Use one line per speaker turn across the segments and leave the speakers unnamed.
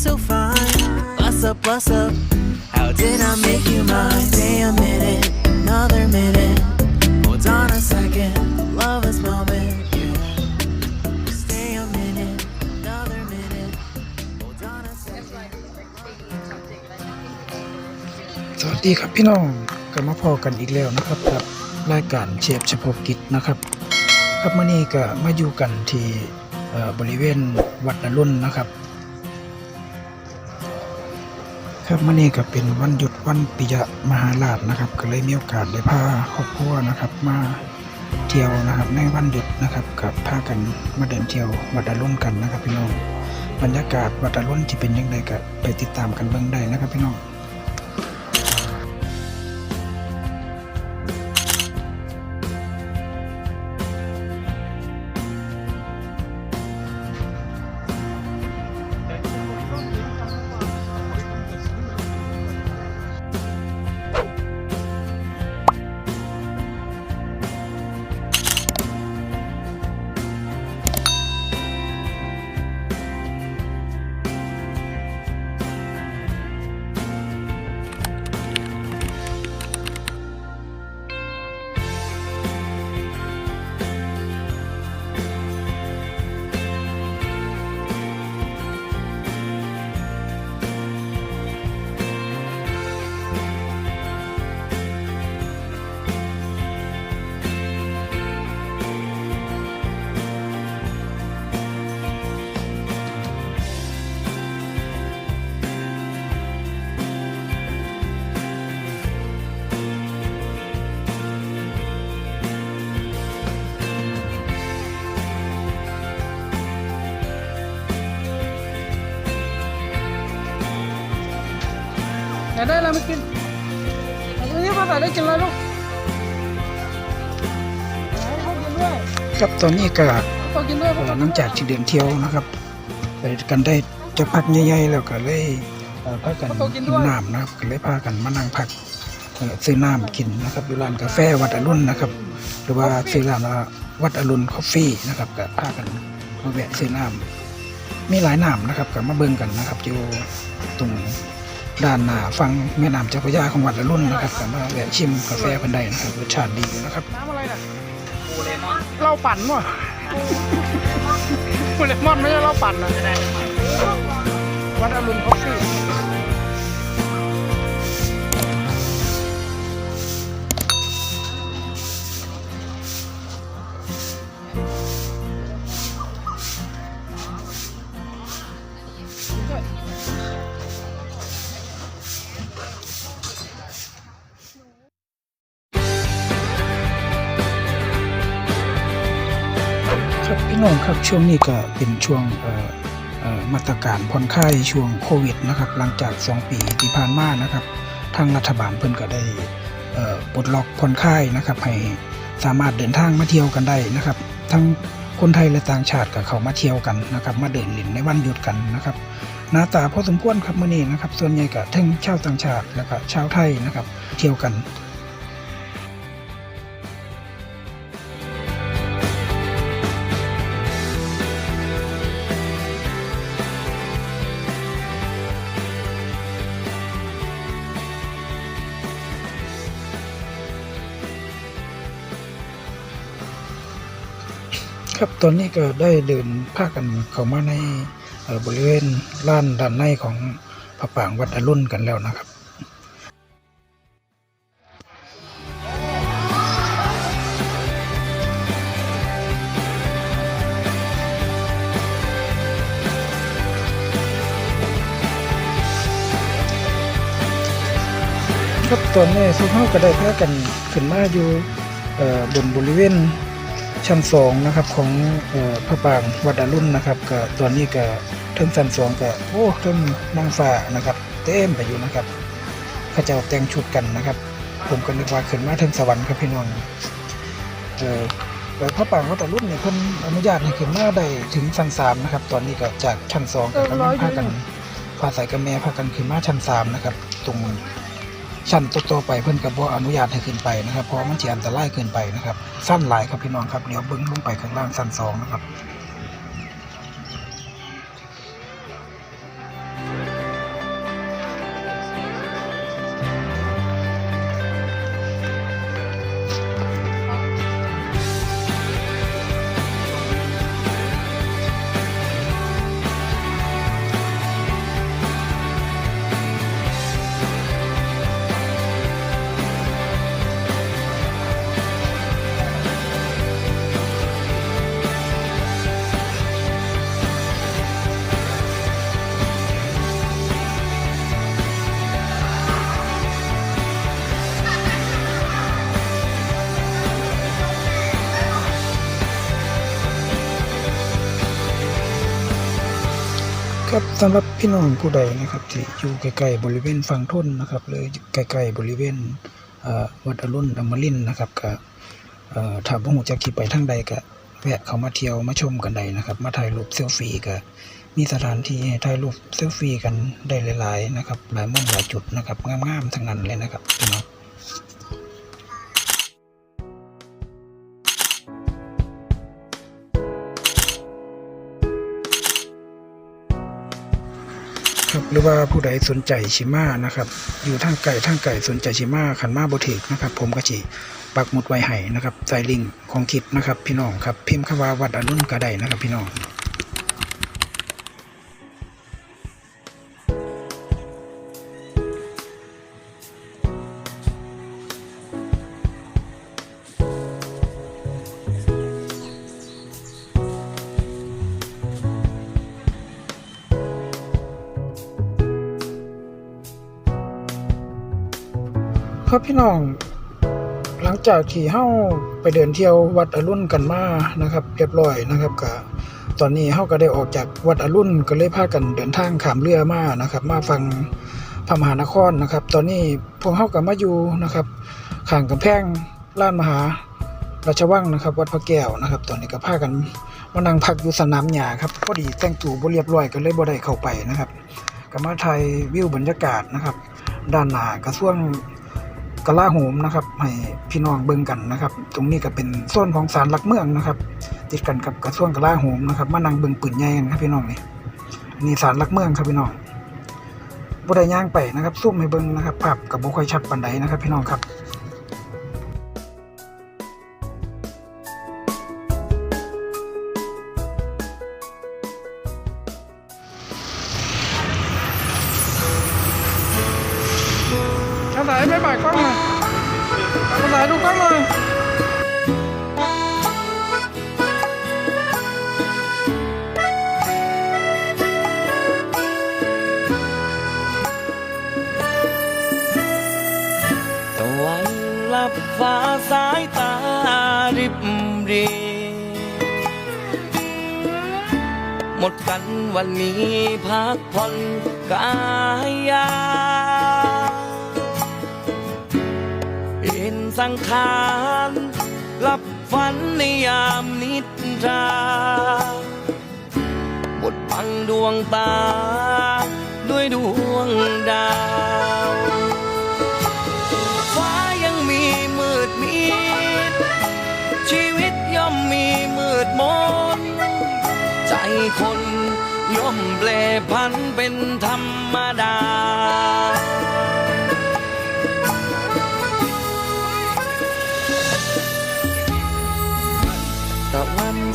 so fine? Bust up, bust up. How did I make you mine? Stay a minute, another minute. Hold on a second. Love is moment, yeah. Stay a minute, another minute. Hold on a second.
สวัสดีครับพี่น้องกลับมาพอกันอีกแล้วนะครับกับรายการเชฟเฉพาะกิจนะครับ ครับมื่อนี้ก็มาอยู่กันที่เอ่อบริเวณวัดนรุ่นนะครับ ครับมื่อนี้ก็เป็นวันหยุดวันปิยมหาราชนะครับ ก็เลยมีโอกาสได้พาครอบครัวนะครับมาเที่ยวนะครับในวันหยุดนะครับกับพากันมาเดินเที่ยววัดนรุ่นกันนะครับพี่น้องบรรยากาศวัดนรุ่นที่เป็นยังไงก็ไปติดตามกันเบื้องได้นะครับพี่น้อง
อยากได้อะไรมากินเอาตรงนี้มาใส่ได้กินอะไรลูกให้เขากินด้วย
ครับตอนนี้ก็
เขากินด้วย
เอ่อหลังจากที่เดินเที่ยวนะครับ ไปกันได้จะพักใหญ่ๆแล้วก็เลยเอ่อพากันกินน้ำนะครับก็เลยพากันมานั่งพักเอ่อซื้อน้ำกินนะครับอยู่ร้านกาแฟวัดอรุณนะครับ หรือว่าซื้อร้านว่าวัดอรุณคอฟฟี่นะครับก็พากันมาแวะซื้อน้ำมีหลายน้ำนะครับก็มาเบิ่งกันนะครับอยู่ตรง ด้านหน้าฟังแม่น้ำเจ้าพระยาของวัดอรุณนะครับสามาแวะชิมกาแฟกันได้นะครับรสชาติดีอยู่นะครับ
น้ำอะไรน่ะเหล้าปั่นวะปูเลมอนไม่ใช่เหล้าปั่นนะวัดอรุณเขา
ครับพี่น้องครับช่วงนี้ก็เป็นช่วงมาตรการผ่อนคลายช่วงโควิดนะครับหลังจาก 2 ปีที่ผ่านมานะครับ ทางรัฐบาลเพิ่นก็ได้ปลดล็อกผ่อนคลายนะครับให้สามารถเดินทางมาเที่ยวกันได้นะครับ ทั้งคนไทยและต่างชาติก็เข้ามาเที่ยวกันนะครับ มาเดินเล่นในวันหยุดกันนะครับหน้าตาพอสมควรครับมื้อนี้นะครับ ส่วนใหญ่ก็ทั้งชาวต่างชาติแล้วก็ชาวไทยนะครับ เที่ยวกัน ครับตอนนี้ก็ได้เดินพากันเข้ามาในบริเวณลานด้านในของพระปรางวัดอรุณกันแล้วนะครับครับตอนนี้สุภาพก็ได้พากันขึ้นมาอยู่บนบริเวณ ชั้นสองนะครับของออพระปรางวัดอรุณนะครับก็ตอนนี้ก็เทิงชั้นสองก็โอ้เทิงนางฟ้านะครับ เต็มไปอยู่นะครับเข้าเจ้าแต่งชุดกันนะครับ ผมก็นึกว่าขึ้นมาเทิงสวรรค์ครับพี่น้องเออพระปรางวัดอรุณเนี่ยเพิ่นอนุญาตให้ขึ้นมาได้ถึงชั้นสามนะครับ ตอนนี้ก็จากชั้นสองก็กำลังพากันพาใส่กับแม่พากันขึ้นมาชั้นสามนะครับ ตรงชั้นต่อๆไปเพิ่นก็บ่อนุญาตให้ขึ้นไปนะครับ เพราะมันสิอันตรายเกินไปนะครับ สั้นหลายครับพี่น้องครับเดี๋ยวเบิ้งลงไปข้างล่างสั้นสองนะครับ สำหรับพี่น้องผู้ใดนะครับที่อยู่ใกล้ๆบริเวณฝั่งทนนะครับหรือใกล้ๆบริเวณวัดอรุณอมรินทร์นะครับก็ถ้าบ่ฮู้จักที่ไปทางใดก็แวะเข้ามาเที่ยวมาชมกันได้นะครับ มาถ่ายรูปเซลฟี่ก็มีสถานที่ให้ถ่ายรูปเซลฟี่กันได้หลายๆนะครับหลายมุมหลายจุดนะครับงามๆทั้งนั้นเลยนะครับพี่น้อง หรือว่าผู้ใดสนใจชิมานะครับ อยู่ทางไก่ทางไก่สนใจชิมาขันมาบถึกนะครับ ผมก็จิปักหมุดไว้ให้นะครับใส่ลิงของคลิปนะครับ พี่น้องครับพิมพ์คำว่าวัดอรุณก็ได้นะครับ พี่น้อง ครับพี่น้อง หลังจากที่เฮาไปเดินเที่ยววัดอรุณกันมานะครับ เรียบร้อยนะครับก็ตอนนี้เฮาก็ได้ออกจากวัดอรุณก็เลยพากันเดินทางขามเรือมานะครับ มาฟังพระมหานครนะครับ ตอนนี้พวกเฮาก็มาอยู่นะครับข้างกำแพงลานมหาราชวังนะครับ วัดพระแก้วนะครับ ตอนนี้ก็พากันมานั่งพักอยู่สนามหญ้าครับพอดีแต่งตัวบ่เรียบร้อยก็เลยบ่ได้เข้าไปนะครับก็มาถ่ายวิวบรรยากาศนะครับ ด้านหน้ากระทรวง กะลาโหมนะครับให้พี่น้องเบิ่งกันนะครับ ตรงนี้ก็เป็นโซนของศาลหลักเมืองนะครับ ติดกันกับกระทรวงกะลาโหมนะครับ มานั่งเบิ่งปืนใหญ่กันครับพี่น้องนี่นี่ศาลหลักเมืองครับพี่น้องบ่ได้ย่างไปนะครับซุ่มให้เบิ่งนะครับภาพกับ่ค่อยชัดปานใดนะครับ พี่น้องครับา
ษาดูกเลย
ตะวันลับฟ้าสายตาริบรีหมดกันวันนี้พักผ่อนกายยา สังขารหลับฝันในยามนิทราบทบังดวงตา ด้วยดวงดาว ฟ้ายังมีมืดมิด ชีวิตย่อมมีมืดมน ใจคนย่อมแปรพันเป็นธรรมดา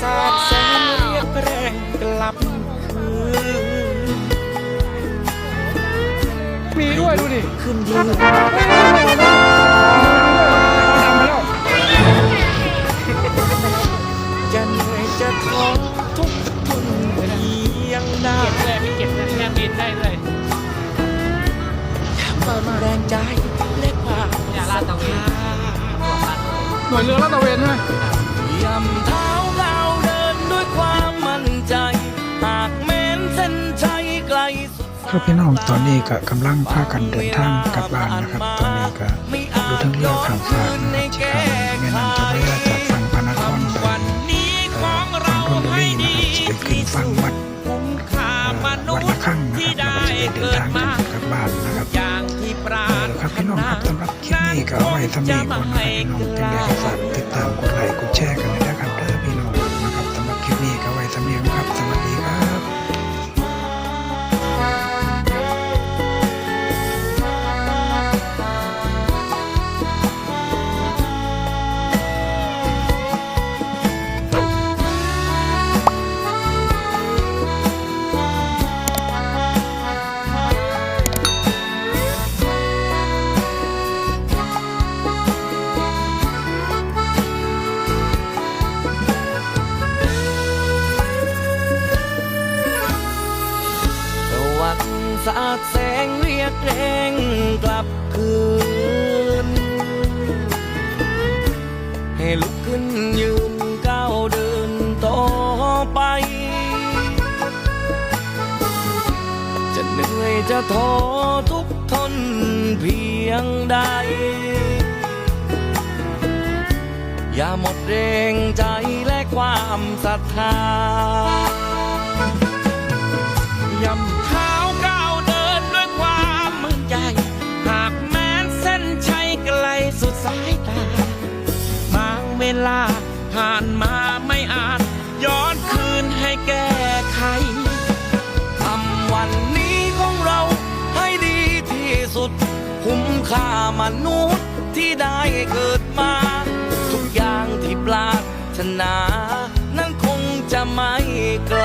สาดแสงเรียกแรงกลับคืน
มีด้วยดูดิ
ขึ้นยืนจะเหนื่อยจะท้อทุกทุนเพียงได้
เลยไม่เก็บนแค่บินได้เลย
มันแรงใจเล็กกว่า
อย่าลาตระเวน
หน่วยเรือลาดตระเวนใช่ไหม
ยำท้า สุด
ครับพี่น้องตอนนี้ก็กำลังพากันเดินทางกลับบ้านนะครับ ตอนนี้ก็อยู่ทั้งเรือข้ามฟากนะครับที่ข้ามแม่น้ำเจ้าพระยาจากฝั่งพระนครไป
วันคองเรา
ฝั่งธนบุรีนะครับจะไปขึ้นฝั่งวัดวัดละ
ย์
คั่งนะครับเราจะได้เดินทางกันกลับบ้านนะครับ
อย่างที่ปรา
เออครับพี่น้องครับสำนีก่อนนะครับพี่น้องจังได้ก็ฝากติดตามกดไลค์กดแชร์กันนะครับเด้อพี่น้องนะครับสำหรับคลิปนี้ก็ไว้สำเนียงครับสวัสดี
ให้ลุกขึ้นยืนก้าวเดินต่อไป จะเหนื่อยจะท้อทุกทนเพียงใด อย่าหมดแรงใจและความศรัทธา มนุษย์ที่ได้เกิดมา ทุกอย่างที่ปรารถนา นั้นคงจะไม่ไกล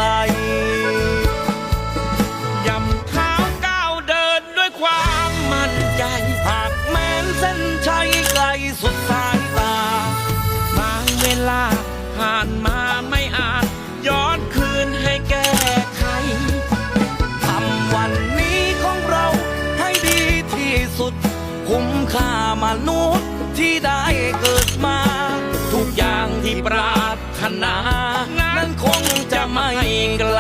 ย่ำเท้าก้าวเดินด้วยความมั่นใจ
หากแม้นเส้นชัยไกลสุดสายตา
บางเวลาผ่านมาไม่อาจย้อนคืนให้แก้ไข
ทำวันนี้ของเราให้ดีที่สุด คุ้มค่ามนุษย์ที่ได้เกิดมา ทุกอย่างที่ปรารถนา นั้นคงจะไม่ไกล